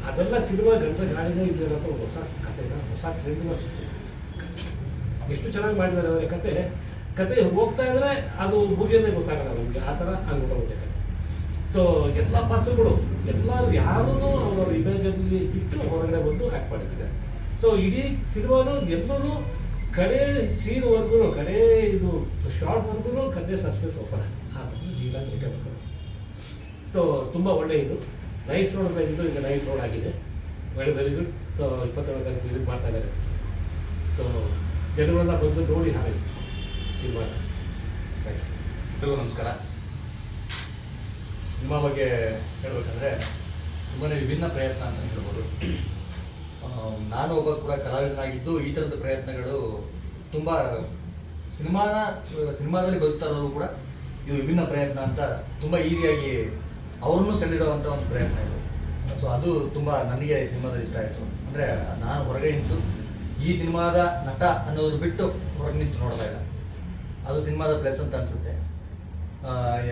ಅದೆಲ್ಲ ಸಿನಿಮಾ ಗಂಟೆ ಗಾಳಿನೇ ಇದ್ದಿರೋಂಥ ಒಂದು ಹೊಸ ಕತೆನ, ಹೊಸ ಟ್ರೆಂಡ್ ಸೃಷ್ಟಿ ಎಷ್ಟು ಚೆನ್ನಾಗಿ ಮಾಡಿದ್ದಾರೆ ಅವರ ಕತೆ? ಕತೆ ಹೋಗ್ತಾ ಇದ್ರೆ ಅದು ಮುಗಿಯೋದೇ ಗೊತ್ತಾಗಲ್ಲ ನಮಗೆ. ಆ ಥರ ಅನ್ಕೊಂಡೋಗುತ್ತೆ ಕತೆ. ಸೊ ಎಲ್ಲ ಪಾತ್ರಗಳು, ಎಲ್ಲರೂ ಯಾರೂ ಅವರ ಇಮೇಜಲ್ಲಿ ಬಿಟ್ಟು ಹೊರಗಡೆ ಬಂದು ಆ್ಯಕ್ಟ್ ಮಾಡಿದ್ದಾರೆ. ಸೊ ಇಡೀ ಸಿನಿಮಾನು ಎಲ್ಲರೂ ಕಡೆ ಸೀನ್ವರೆಗೂ ಕಡೆ ಇದು ಶಾರ್ಟ್ವರೆಗೂ ಕತೆ ಸಸ್ಪೆನ್ಸ್ ಓಪನ್ ಆ ಸೊ ತುಂಬ ಒಳ್ಳೆ ಇದು. ನೈಸ್ ರೋಡ್ ಬಂದಿದ್ದು ಈಗ ನೈಟ್ ರೋಡ್ ಆಗಿದೆ. ವೆರಿ ವೆರಿ ಗುಡ್ ಸೊ ಇಪ್ಪತ್ತೇಳು ತಾರೀಕು ಮಾಡ್ತಾ ಇದ್ದಾರೆ. ಸೊ ಜನಗಳೆಲ್ಲ ಬಂದು ನೋಡಿ ಹಾರೈಸಿ ನಮಸ್ಕಾರ. ಸಿನಿಮಾ ಬಗ್ಗೆ ಹೇಳಬೇಕಂದ್ರೆ ತುಂಬಾ ವಿಭಿನ್ನ ಪ್ರಯತ್ನ ಅಂತ ಹೇಳ್ಬೋದು. ನಾನು ಒಬ್ಬ ಕೂಡ ಕಲಾವಿದನಾಗಿದ್ದು ಈ ಥರದ ಪ್ರಯತ್ನಗಳು ತುಂಬ ಸಿನಿಮಾನ, ಸಿನಿಮಾದಲ್ಲಿ ಬದುಕ್ತಾ ಇರೋರು ಕೂಡ ಇದು ವಿಭಿನ್ನ ಪ್ರಯತ್ನ ಅಂತ ತುಂಬ ಈಸಿಯಾಗಿ ಅವ್ರನ್ನೂ ಸೆಳೆದಿಡುವಂಥ ಒಂದು ಪ್ರಯತ್ನ ಇದು. ಸೊ ಅದು ತುಂಬ ನನಗೆ ಸಿನಿಮಾದಲ್ಲಿ ಇಷ್ಟ ಆಯಿತು. ಅಂದರೆ ನಾನು ಹೊರಗೆ ನಿಂತು ಈ ಸಿನಿಮಾದ ನಟ ಅನ್ನೋದು ಬಿಟ್ಟು ಹೊರಗೆ ನಿಂತು ನೋಡ್ತಾ ಇಲ್ಲ. ಅದು ಸಿನಿಮಾದ ಪ್ಲಸ್ ಅಂತ ಅನಿಸುತ್ತೆ.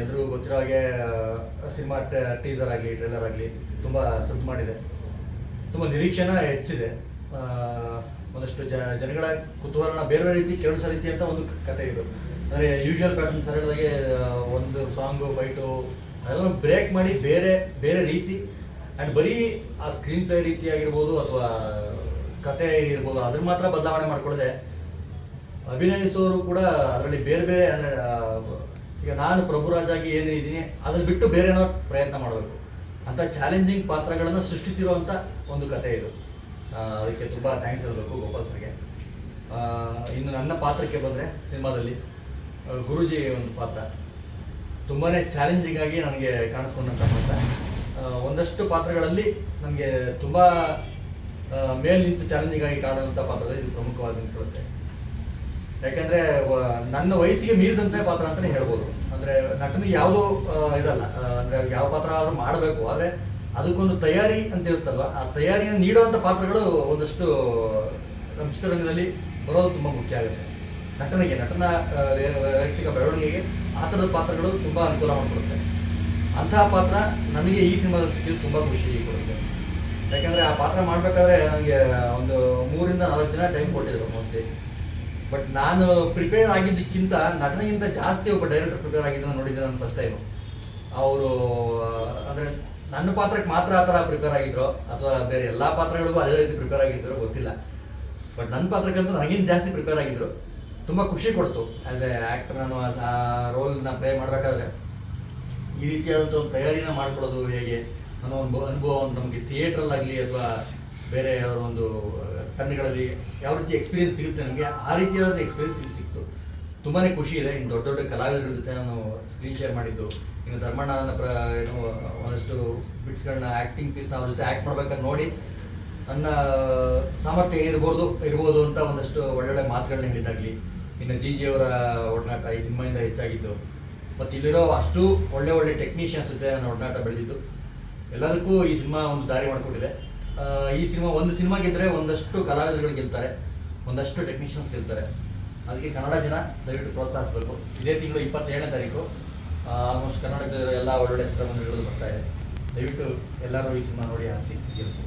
ಎಲ್ಲರೂ ಗೊತ್ತಿರೋ ಹಾಗೆ ಸಿನಿಮಾ ಟೀಸರ್ ಆಗಲಿ, ಟ್ರೇಲರ್ ಆಗಲಿ, ತುಂಬ ಸದ್ದು ಮಾಡಿದೆ. ತುಂಬ ನಿರೀಕ್ಷೆನ ಹೆಚ್ಚಿದೆ. ಒಂದಷ್ಟು ಜ, ಜನಗಳ ಕುತೂಹಲನ ಬೇರೆ ಬೇರೆ ರೀತಿ ಕೆರಳಿಸೋ ರೀತಿ ಅಂತ ಒಂದು ಕತೆ ಇದು. ಅಂದರೆ ಯೂಶುವಲ್ ಪ್ಯಾಟರ್ನ್ ಸರಳದಾಗೆ ಒಂದು ಸಾಂಗು ಫೈಟು ಅದೆಲ್ಲ ಬ್ರೇಕ್ ಮಾಡಿ ಬೇರೆ ಬೇರೆ ರೀತಿ ಆ್ಯಂಡ್ ಬರೀ ಆ ಸ್ಕ್ರೀನ್ ಪ್ಲೇ ರೀತಿ ಆಗಿರ್ಬೋದು ಅಥವಾ ಕತೆ ಇರ್ಬೋದು ಅದ್ರ ಮಾತ್ರ ಬದಲಾವಣೆ ಮಾಡ್ಕೊಳ್ಳದೆ ಅಭಿನಯಿಸೋರು ಕೂಡ ಅದರಲ್ಲಿ ಬೇರೆ ಬೇರೆ ಈಗ ನಾನು ಪ್ರಭುರಾಜಾಗಿ ಏನು ಇದ್ದೀನಿ, ಅದನ್ನು ಬಿಟ್ಟು ಬೇರೆ ಏನೋ ಪ್ರಯತ್ನ ಮಾಡಬೇಕು. ಅಂತ ಚಾಲೆಂಜಿಂಗ್ ಪಾತ್ರಗಳನ್ನು ಸೃಷ್ಟಿಸಿರುವಂಥ ಒಂದು ಕತೆ ಇದು. ಅದಕ್ಕೆ ತುಂಬ ಥ್ಯಾಂಕ್ಸ್ ಹೇಳಬೇಕು ಗೋಪಾಲ್ ಸರ್ಗೆ. ಇನ್ನು ನನ್ನ ಪಾತ್ರಕ್ಕೆ ಬಂದರೆ ಸಿನಿಮಾದಲ್ಲಿ ಗುರುಜಿ ಗುರೂಜಿ ಒಂದು ಪಾತ್ರ. ತುಂಬಾ ಚಾಲೆಂಜಿಂಗ್ ಆಗಿ ನನಗೆ ಕಾಣಿಸ್ಕೊಂಡಂಥ ಪಾತ್ರ. ಒಂದಷ್ಟು ಪಾತ್ರಗಳಲ್ಲಿ ನನಗೆ ತುಂಬ ಮೇಲ್ ನಿಂತು ಚಾಲೆಂಜಿಂಗ್ ಆಗಿ ಕಾಣುವಂಥ ಪಾತ್ರದಲ್ಲಿ ಇದು ಪ್ರಮುಖವಾಗಿ ನಿಂತ್ಕೊಳ್ಳುತ್ತೆ ಯಾಕಂದ್ರೆ ನನ್ನ ವಯಸ್ಸಿಗೆ ಮೀರಿದಂತೆ ಪಾತ್ರ ಅಂತಾನೆ ಹೇಳ್ಬೋದು. ಅಂದ್ರೆ, ನಟನಿಗೆ ಯಾವುದು ಇದಲ್ಲ ಅಂದ್ರೆ ಯಾವ ಪಾತ್ರ ಆದ್ರೂ ಮಾಡಬೇಕು. ಆದ್ರೆ, ಅದಕ್ಕೊಂದು ತಯಾರಿ ಅಂತ ಇರುತ್ತಲ್ವ? ಆ ತಯಾರಿಯನ್ನು ನೀಡುವಂಥ ಪಾತ್ರಗಳು ಒಂದಷ್ಟು, ನಮ್ಮ ಚಿತ್ರರಂಗದಲ್ಲಿ ಬರೋದು ತುಂಬ ಮುಖ್ಯ ಆಗುತ್ತೆ. ನಟನಿಗೆ, ನಟನ ವೈಯಕ್ತಿಕ ಬೆಳವಣಿಗೆಗೆ ಆ ಥರದ ಪಾತ್ರಗಳು ತುಂಬ ಅನುಕೂಲ ಮಾಡಿಕೊಡುತ್ತೆ. ಅಂತಹ ಪಾತ್ರ ನನಗೆ ಈ ಸಿನಿಮಾದಲ್ಲಿ ಸಿಕ್ಕಿದ್ದು ತುಂಬ ಖುಷಿ ಕೊಡುತ್ತೆ. ಯಾಕಂದ್ರೆ, ಆ ಪಾತ್ರ ಮಾಡಬೇಕಾದ್ರೆ ನನಗೆ ಒಂದು ಮೂರಿಂದ ನಾಲ್ಕು ದಿನ ಟೈಮ್ ಕೊಟ್ಟಿದ್ರು ಮೋಸ್ಟ್ಲಿ ಬಟ್ ನಾನು ಪ್ರಿಪೇರ್ ಆಗಿದ್ದಕ್ಕಿಂತ ನಟನೆಗಿಂತ ಜಾಸ್ತಿ ಒಬ್ಬ ಡೈರೆಕ್ಟರ್ ಪ್ರಿಪೇರ್ ಆಗಿದ್ದನ್ನು ನೋಡಿದ್ದೆ ನಾನು ಫಸ್ಟ್ ಟೈಮ್ ಅವರು ಅಂದರೆ ನನ್ನ ಪಾತ್ರಕ್ಕೆ ಮಾತ್ರ ಆ ಥರ ಪ್ರಿಪೇರ್ ಆಗಿದ್ರು, ಅಥವಾ ಬೇರೆ ಎಲ್ಲ ಪಾತ್ರಗಳಿಗೂ ಅದೇ ರೀತಿ ಪ್ರಿಪೇರ್ ಆಗಿದ್ರು ಗೊತ್ತಿಲ್ಲ. ಬಟ್ ನನ್ನ ಪಾತ್ರಕ್ಕಂತೂ ನನಗಿಂತ ಜಾಸ್ತಿ ಪ್ರಿಪೇರ್ ಆಗಿದ್ರು. ತುಂಬ ಖುಷಿ ಕೊಡ್ತು. ಆ್ಯಸ್ ಎ ಆ್ಯಕ್ಟರ್ ನಾನು ಆ ರೋಲ್ನ ಪ್ಲೇ ಮಾಡಬೇಕಾದ್ರೆ ಈ ರೀತಿಯಾದಂಥ ಒಂದು ತಯಾರಿನ ಮಾಡ್ಕೊಳ್ಳೋದು ಹೇಗೆ ಅನ್ನೋ ಒಂದು ಅನುಭವ ಒಂದು ನಮಗೆ ಥಿಯೇಟ್ರಲ್ಲಾಗಲಿ ಅಥವಾ ಬೇರೆ ಒಂದು ತಂಡಗಳಲ್ಲಿ ಯಾವ ರೀತಿ ಎಕ್ಸ್ಪೀರಿಯನ್ಸ್ ಸಿಗುತ್ತೆ ನನಗೆ ಆ ರೀತಿಯಾದ ಎಕ್ಸ್ಪೀರಿಯನ್ಸ್ ಇಲ್ಲಿ ಸಿಕ್ತು. ತುಂಬಾ ಖುಷಿ ಇದೆ, ಇನ್ನು ದೊಡ್ಡ ದೊಡ್ಡ ಕಲಾವಿದರ ಜೊತೆ ನಾನು ಸ್ಕ್ರೀನ್ ಶೇರ್ ಮಾಡಿದ್ದು. ಇನ್ನು ಧರ್ಮಣ್ಣನ ಪ್ರ, ಏನು, ಒಂದಷ್ಟು ಬಿಟ್ಸ್ಗಳನ್ನ ಆ್ಯಕ್ಟಿಂಗ್ ಪೀಸ್ನ ಅವ್ರ ಜೊತೆ ಆ್ಯಕ್ಟ್ ಮಾಡ್ಬೇಕಾದ್ರೆ ನೋಡಿ, ನನ್ನ ಸಾಮರ್ಥ್ಯ ಇರ್ಬೋದು ಇರ್ಬೋದು ಅಂತ ಒಂದಷ್ಟು ಒಳ್ಳೊಳ್ಳೆ ಮಾತುಗಳನ್ನ ಹೇಳಿದ್ದಾಗಲಿ. ಇನ್ನು ಜಿ ಜಿ ಅವರ ಒಡನಾಟ ಈ ಸಿನಿಮಾಯಿಂದ ಹೆಚ್ಚಾಗಿದ್ದು. ಮತ್ತು ಇಲ್ಲಿರೋ ಅಷ್ಟು ಒಳ್ಳೆ ಒಳ್ಳೆ ಟೆಕ್ನಿಷಿಯನ್ಸ್ ಜೊತೆ ನನ್ನ ಒಡನಾಟ ಬೆಳೆದಿದ್ದು. ಎಲ್ಲದಕ್ಕೂ ಈ ಸಿನಿಮಾ ಒಂದು ದಾರಿ ಮಾಡಿಕೊಟ್ಟಿದೆ. ಈ ಸಿನಿಮಾ, ಒಂದು ಸಿನಿಮಾ ಗೆದ್ದರೆ ಒಂದಷ್ಟು ಕಲಾವಿದರುಗಳು ಗೆಲ್ತಾರೆ. ಒಂದಷ್ಟು ಟೆಕ್ನಿಷಿಯನ್ಸ್ ಗೆಲ್ತಾರೆ. ಅದಕ್ಕೆ ಕನ್ನಡ ಜನ ದಯವಿಟ್ಟು ಪ್ರೋತ್ಸಾಹಿಸಬೇಕು. ಇದೇ ತಿಂಗಳು ಇಪ್ಪತ್ತೇಳನೇ ತಾರೀಕು. ಆಲ್ಮೋಸ್ಟ್ ಕನ್ನಡದ ಎಲ್ಲ ಒಳ್ಳೊಳ್ಳೆ ಚಿತ್ರಮಂದಿರಗಳು ಬರ್ತಾ ಇದೆ ದಯವಿಟ್ಟು ಎಲ್ಲರೂ ಈ ಸಿನಿಮಾ ನೋಡಿ ಆಸಿ ಗೆಲ್ಲಿಸಿ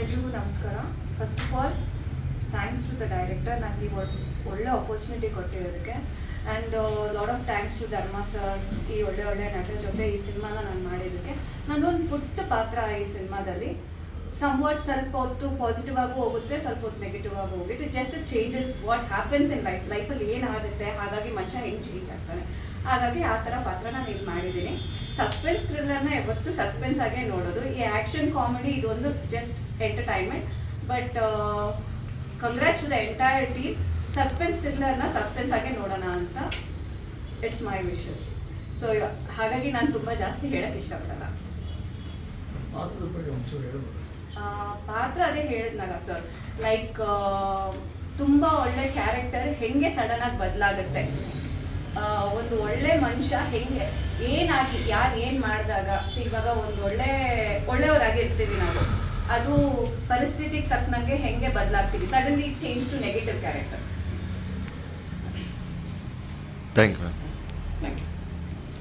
ಎಲ್ರಿಗೂ ನಮಸ್ಕಾರ. First of all thanks to the director ನನಗೆ ಒಳ್ಳೆ opportunity ಕೊಟ್ಟಿರೋದಕ್ಕೆ. And lot of thanks to Dharma sir ಈ ಒಳ್ಳೆ ಒಳ್ಳೆ ನಟರ ಜೊತೆ ಈ ಸಿನಿಮಾನ ನಾನು ಮಾಡಿದ್ದಕ್ಕೆ ನನ್ನೊಂದು ಪುಟ್ಟ ಪಾತ್ರ ಈ ಸಿನಿಮಾದಲ್ಲಿ. ಸಮ್ವಾಟ್ ಸ್ವಲ್ಪ ಹೊತ್ತು ಪಾಸಿಟಿವ್ ಆಗೂ ಹೋಗುತ್ತೆ, ಸ್ವಲ್ಪ ಹೊತ್ತು ನೆಗೆಟಿವ್ ಆಗೂ ಹೋಗುತ್ತೆ. Just changes what happens in life ಲೈಫಲ್ಲಿ ಏನಾಗುತ್ತೆ ಹಾಗಾಗಿ ಮನುಷ್ಯ ಹೆಂಗೆ ಚೇಂಜ್ ಆಗ್ತಾನೆ. ಹಾಗಾಗಿ ಆ ಥರ ಪಾತ್ರ ನಾನು ಇದು ಮಾಡಿದ್ದೀನಿ. ಸಸ್ಪೆನ್ಸ್ ಥ್ರಿಲ್ಲರ್ನ ಯಾವತ್ತು ಸಸ್ಪೆನ್ಸ್ ಆಗೇ ನೋಡೋದು. ಈ ಆ್ಯಕ್ಷನ್ ಕಾಮಿಡಿ ಇದೊಂದು just entertainment but congrats to the entire team suspense ಥ್ರಿಲ್ಲರ್ನ suspense ಆಗೇ ನೋಡೋಣ ಅಂತ. ಇಟ್ಸ್ ಮೈ ವಿಶಸ್ ಸೊ ಹಾಗಾಗಿ ನಾನು ತುಂಬ ಜಾಸ್ತಿ ಹೇಳಕ್ಕೆ ಇಷ್ಟಪಡಲ್ಲ. ಪಾತ್ರ ಅದೇ ಹೇಳಿದ್ನಲ್ಲ ಸರ್ ಲೈಕ್ ತುಂಬ ಒಳ್ಳೆ ಕ್ಯಾರೆಕ್ಟರ್ ಹೆಂಗೆ ಸಡನ್ ಆಗಿ ಬದಲಾಗುತ್ತೆ. ಒಂದು ಒಳ್ಳೆ ಮನುಷ್ಯ ಹೆಂಗೆ ಏನಾಗಿ ಯಾರು ಏನು ಮಾಡಿದಾಗ ಸೊ ಇವಾಗ ಒಂದು ಒಳ್ಳೆ ಒಳ್ಳೆಯವರಾಗಿರ್ತೀವಿ ನಾವು. ಅದು ಪರಿಸ್ಥಿತಿಗೆ ತಕ್ಕನಂಗೆ ಹೆಂಗೆ ಬದಲಾಗ್ತೀವಿ. Suddenly change to negative character thank you ma'am